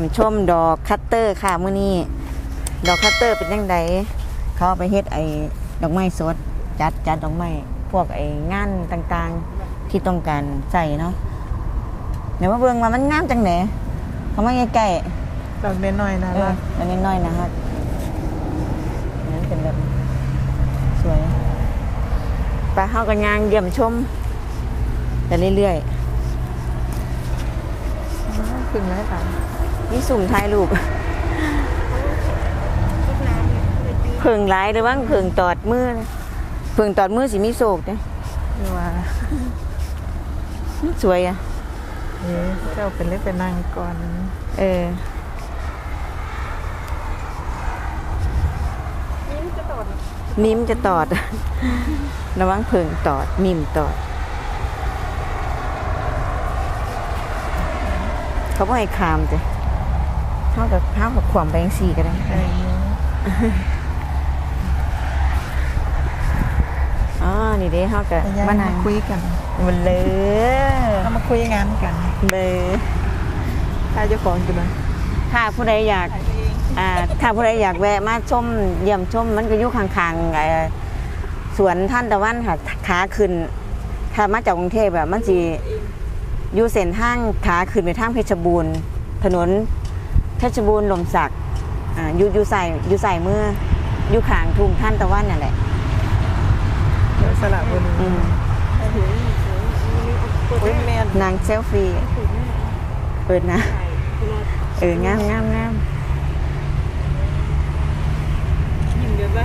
ยมชมดอกคัตเตอร์ค่ะมื้อนี้ ดอกคัตเตอร์เป็นยังไงเขาเอาไปเฮ็ดไอ้ดอกไม้สด จัดจัดดอกไม้พวกไอ้งานต่างๆที่ต้องการใส่เนาะเดี๋ยวมาเบิ่งว่ามันงามจังไหนเขามาใกล้ๆดอกน้อยๆนะเอออันนี้น้อยนะฮะนั้นเป็นแบบสวยไปเข้ากันยางเยี่ยมชมไปเรื่อยขึ้นไหมคะๆ นี่สุ่มถ่ายรูปเพิ่งหลายหรือว่าเพิ่งตอดมือนะเพิ่งตอดมือสิมีโศกเนี่ยหรือว่าสวยอะเอ๊ะเจ้าเป็นเล็กเป็นนางก่อนเออนิ้มจะตอด ระวังเพิ่งตอด มิมตอด เขาบอกให้คามจ้ะ เท่ากับเท่ากับความแบงสีก็ได้เอออ๋อนี่เด้เท่ากับมามานั่นั่งงคุยกันมันเลยเอามาคุยงานกันเลยถ้าเจ้าของอยู่นะถ้าผู้ใดอยากอ่าถ้าผู้ใดอยากแวะมาชมเยี่ยมชมมันก็อยู่ข้างๆไอ้สวนท่านตะวันค่ะขาขึ้น ถ้ามาจากกรุงเทพแบบมันสิอยู่เส้นทางขาขึ้นไปทางเพชรบูรณ์ถนน เพชรบูรณ์ลมสักอ่าอยู่อยู่ใส่อยู่ใส่เมื่ออยู่ข้างทุ่งท่านตะวันนั่นแหละเดี๋ยวสลับบุรีอืมอุ้ยแม่นนางเซลฟี่เปิดนะ เอองามงามงามยิ้มเดือดปะ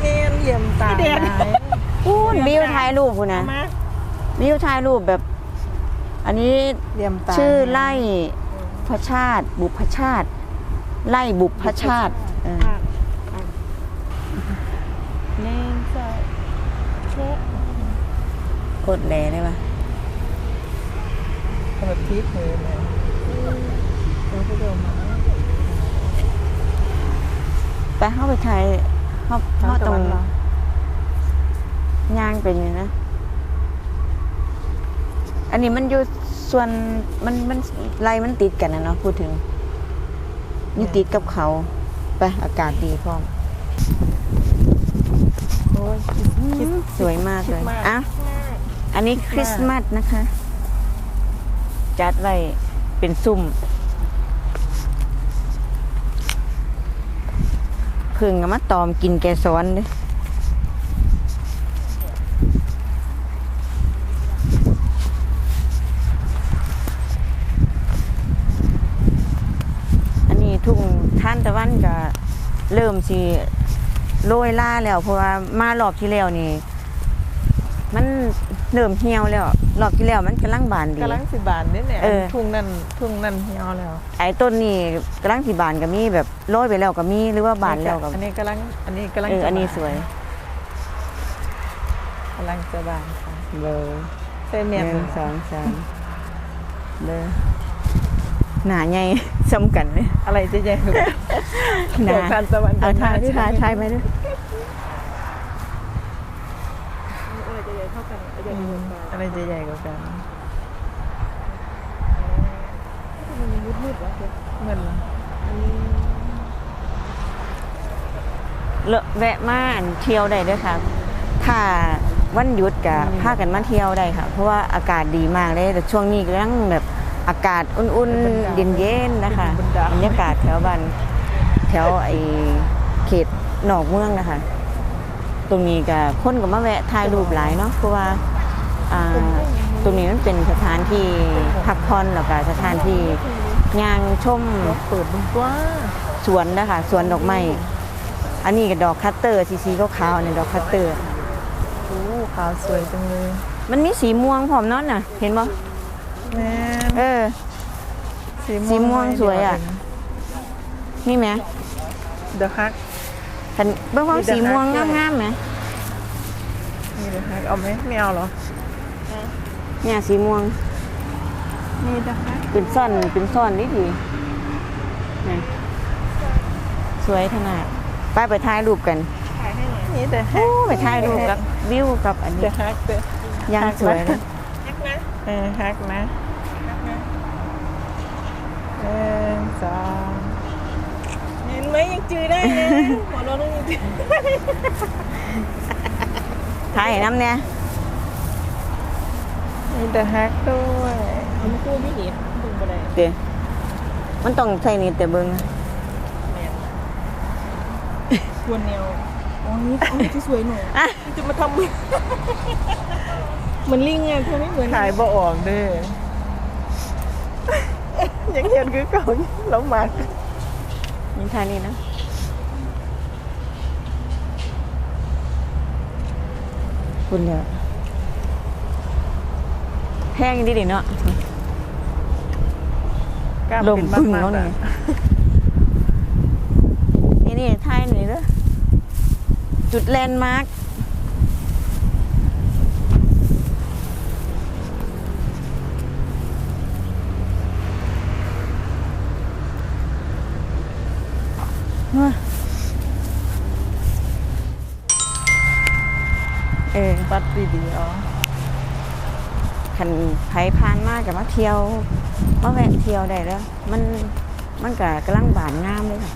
แม่นเยี่ยมตาพูนวิวถ่ายรูปพูนนะมาวิวถ่ายรูปแบบ อันนี้เยี่ยมตาชื่อไล่ พระชาติ บุพชาติ ไล่บุพชาติเออแม่นใส่แค่โคตรแหลเลยว่ะแบบทิพย์เลยเนี่ยเราไปดูมาไปเข้าไปถ่ายเข้าเข้าตรงเหรอย่างเป็นอยู่นะ อันนี้มันอยู่ ส่วนมันมันไล่มันติดกันนะเนาะพูดถึงนี่ติดกับเขาไปอากาศดีพร้อมโอ้ยคิดสวยมากเลยคิดมากอะอันนี้คริสต์มาสนะคะ จัดไว้เป็นซุ่มเพึ่งเอามาตอมกินแกซ้อนเลยอันนี้ทุ่งท่านตะวันก็ เริ่มสิโรยล่าแล้วเพราะว่ามารอบที่แล้วนี่ มันเริ่มเหี่ยวแล้วรอบที่แล้วมันกำลังบานดีกำลังสิบานนี่เนี่ยเออทุ่งนั่นทุ่งนั่นเหี่ยวแล้ว ไอ้ต้นนี่กำลังที่บานก็มีแบบโรยไปแล้วก็มีหรือว่าบานแล้วก็อันนี้กำลังอันนี้กำลังเออจะอันนี้บาสวยกำลังจะบานค่ะเบอร์ใช่หเมียนนึ่งสองสามเบอร์ หนาใหญ่ซ้ำกันเลยอะไรจะใหญ่กว่าหนาเดี๋ยวทานตะวันเอาทายที่ทายทายไปด้วยอะไรจะใหญ่กว่ากันเหมือนเหรอเลอะแวะมาอันเที่ยวได้ด้วยค่ะถ้าวันหยุดกับพากันมาเที่ยวได้ค่ะ เพราะว่าอากาศดีมากเลยแต่ช่วงนี้กำลังแบบ อากาศอุ่นๆเย็นๆนะคะบรรยากาศแถวบ้านแถวไอเขตนอกเมืองนะคะ ตรงนี้ก็คนก็มาแวะถ่ายรูปหลายเนาะเพราะว่าอ่าตรงนี้มันเป็นสถานที่พักผ่อนแล้วก็สถานที่ย่างชมเปิดดูกว่าสวนนะคะสวนดอกไม้อันนี้ก็ดอกคัตเตอร์สีสีขาวๆเนี่ยดอกคัตเตอร์โอ้ขาวสวยจังเลย มันมีสีม่วงพร้อมเนาะน่ะ เห็นบ่ แม่เออสีสีม่วงสวยอะนี่ไหมเดอะฮักคันเบิ่งว่าสีม่วงงามๆไหมนี่เดอะฮักเอาไหมไม่เอาเหรอเนี่ยสีม่วง นี่เดอะฮักเป็นซ่อนเป็นซ่อนดีดีนี่สวยขนาดไปไปถ่ายรูปกันนี่เดอะฮัโอ้กไปถ่ายรูปกับวิวกับอันเดนี้อะฮักเดอะย่างสวยเลย เออฮักนะเออสสามเห็นไหมยังจือได้เลยหัวเราะต้องยังจือถ่ายให้น้ำเนี่ยมีแต่แฮกด้วยเอามากู้พี่หนีดึงไปเลยเดี๋ยวมันต้องใส่นี่แต่เบิ้งนะแมนชวนแนวอ๋อนี่อันนี้ที่สวยหนูจะมาทำ เหมือนลิงไงเธอไม่เหมือนขายบ่ออกเด้อยังเห็นคือเก่าแล้วมากยิงถ่ายนี่นะคุณเดี๋ยวแพงดีดิเนาะกล้าลมเป็นพึ่งมากแล้วๆนี่อะนี่นี่ถ่ายหน่อยเด้อจุดแลนด์มาร์ค เออปัดดีๆอ๋อขันไผผ่านมากกับมาเที่ยวมาแวะเที่ยวได้แล้ว มันมันก็กำลังบานงามเลยค่ะ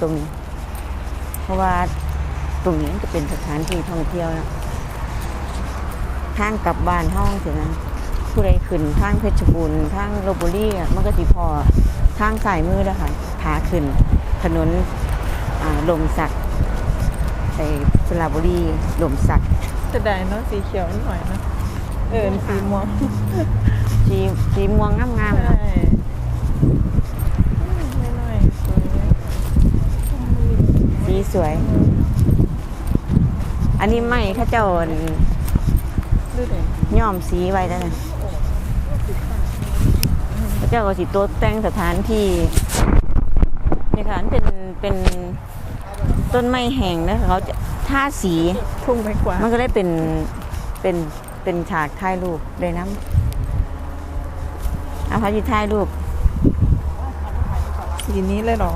ตรงนี้ เพราะว่าตรงนี้จะเป็นสถานที่ท่องเที่ยวนะทางกลับบ้านห้องถึงนะผู้ใดขึ้นทางเพชรบูรณ์ทางลบบุรีอะมันก็สิพอทางสายมือแล้วค่ะขาขึ้น ถนน ลมสักไอ้สระบุรีลมสักจะได้เนาะสีเขียวนิดหน่อยนะเออสีม่วงสีสีม่วงงามๆใช่ค่ะไม่น้อยสวยสีสวย อันนี้ไม่เข้าเจ้าดูเด็กย้อมสีไว้แล้วนะเข้าเจ้าก็สิโต๊ะแต่งสถานที่นี่ค่ะอันเป็นเป็น ต้นไม้แห้งนะเขาจะท่าสีพุ่งไปกว่ามันก็ได้เป็นเป็นเป็นฉากถ่ายรูปเลยนะเอาพาจิถ่ายรูปสีนี้เลยเหรอ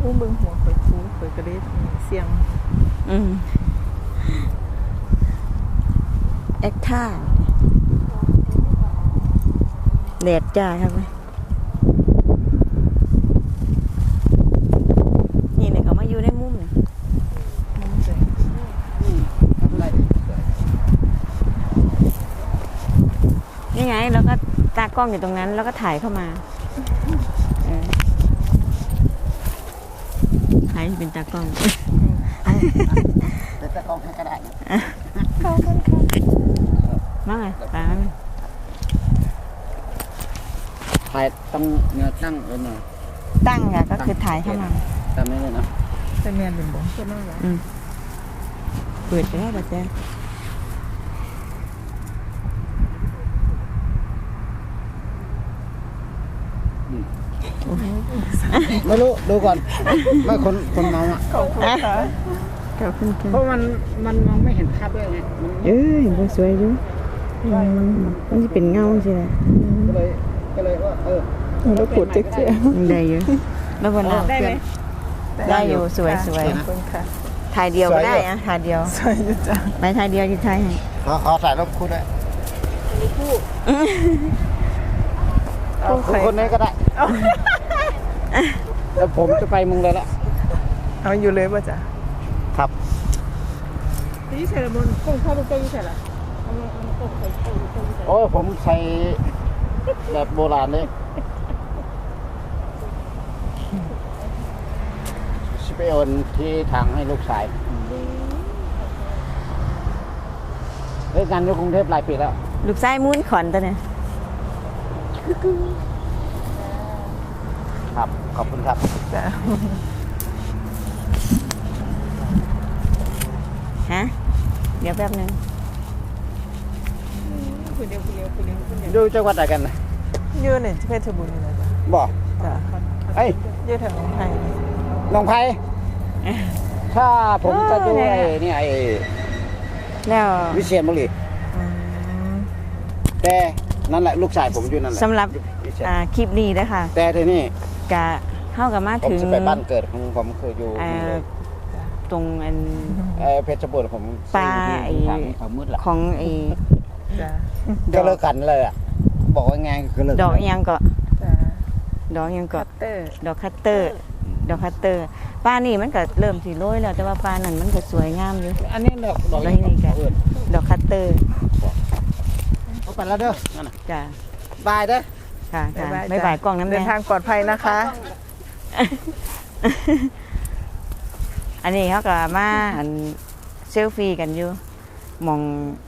อู้เบิ่งหัวข่อยคูข่อยกระเด็ดเสียง อืมแอคท่าแดดจ้าครับนี่เนี่ยเขามาอยู่ในมุมนี่มันจะนี่ไงแล้วก็ตากล้องอยู่ตรงนั้น แล้วก็ถ่ายเข้ามาเออถ่ายให้เป็นตากล้องเดี๋ยวจะกองให้ก็ได้ มาไงตาไหมถ่ายต้องเนื้อตั้งเออหน่อยตั้งอะก็คือถ่ายเข้ามาจำไม่ได้นะจะเมียนเป็นบ่จะน่ารักอืมเปิดไปได้ป่ะจ๊ะไม่รู้ดูก่อน ไม่คนคนมองอะขอบคุณค่ะขอบคุณค่ะเพราะมันมันมองไม่เห็นภาพด้วยไงมันเอ้ยบ่สวยอยู่ มันจะเป็นเงาใช่ไหมก็เลยก็เลยว่าเออแล้วปวดเจ๊กเจ๊ได้อยู่แล้ววันนั้นได้ไหมได้อยู่สวยสวยถ่ายเดียวก็ได้อะถ่ายเดียวสวยจ้ะไปถ่ายเดียวจะถ่ายให้ขอขอถ่ายรูปคู่ด้วยเอาคู่คนนี้ก็ได้แล้วผมจะไปมึงเลยละเอาอยู่เลยป่ะจ๊ะครับนี่ใส่ละบนคงเข้าไปใกล้ใส่อามาเออยู่ใส่ใส่ใส่ โอ้ยผมใส่แบบโบราณเลยสเปโอนที่ทางให้ลูกชายเล่นงานอยู่กรุงเทพหลายปีแล้ว ลูกชายมุ้นขอนตัวเนี่ยครับ ขอบคุณครับจ้ะฮะ เดี๋ยวแป๊บนึง คนเดียวคนเดียวคนเดียวคนเดียวดูจังหวัดไหนกันนะอยู่ในเพชรบุรีนะจ๊ะบอกจ้ะเอ้ยอยู่แถวหนองไผ่หนองไผ่ถ้าผมจะดูไอ้นี่ไอ้แล้ววิเชียรบุรีอืมแต่นั่นแหละลูกชายผมอยู่นั่นแหละสำหรับวิเชียรอ่าคลิปนี้นะคะแต่ทีนี่กะเฮเข้ากับมาผมถึงจะไปบ้านเกิดของผมคืออยู่เอ่อตรงอันเอ่อเพชรบูรณ์ผมปลาซื้อไอ้ ที่ทางเขามืดละของไอ้จ้าก็เลิกกันเลยอะบอกว่าไงคือเลิกดอกอิหยังก็จ้าดอกอิหยังก็ เตอร์ดอกคัตเตอร์ ดอกคัตเตอร์ป้านี่มันก็เริ่มสิโรยแล้วแต่ว่าป้านั่นมันก็สวยงามอยู่ อันนี้ดอกดอกแล้วนี่ก็เอิ้นดอกคัตเตอร์เอาไปแล้วเด้อนั่นน่ะจ้ะบายเด้อค่ะค่ะบ๊ายบายบ๊ายบายกล้องน้ำเดิแดนงทางปลอดภัยนะคะ อันนี้เขาก็มาอันเซลฟี่กันอยู่หมองอืม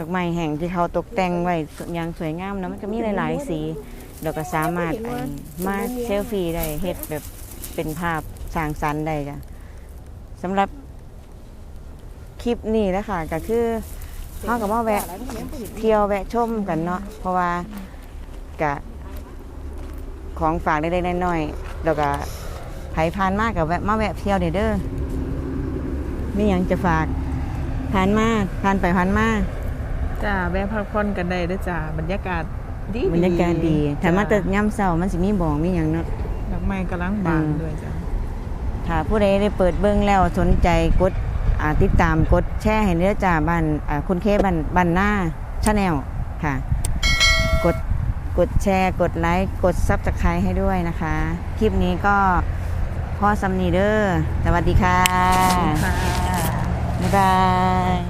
ดอกไม้แห่งที่เขาตกแต่งไว้อย่างสวยงามนะมันก็มีหลายๆสีเราก็สามารถมาเซลฟี่ได้เฮ็ดแบบเป็นภาพสร้างสรรค์ได้จ้ะสำหรับคลิปนี้นะคะก็คือเขาก็มาแวะเที่ยวแวะชมกันเนาะเพราะว่ากะของฝากเล็กๆน้อยๆแล้วก็ไผผ่านมากกับแวะมาแวะเที่ยวเด้อเด้อมีหยังจะฝากผ่านมาผ่านไปผ่านมา จ้าแวะพักผ่อนกันได้เด้วยจ้าบรรยากาศดีบรรยากาศดีถ้ามาแต่จ้ย่ำเช้ามันสิมีบ่องมีหยังเนาะดอกไม้กำลังบานด้วยจ้าถ้าผู้ใดได้เปิดเบิ่งแล้วสนใจกดอ่าติดตามกดแชร์ให้เด้อจ้าบ้านอ่าคุณเคบ้านบ้านหน้าชาแนลค่ะ กดกดแชร์กดไลค์กดซับสไครต์ให้ด้วยนะคะ คลิปนี้ก็พ่อซัมนีเดอร์สวัสดีค่ะค่ะบ๊ายบาย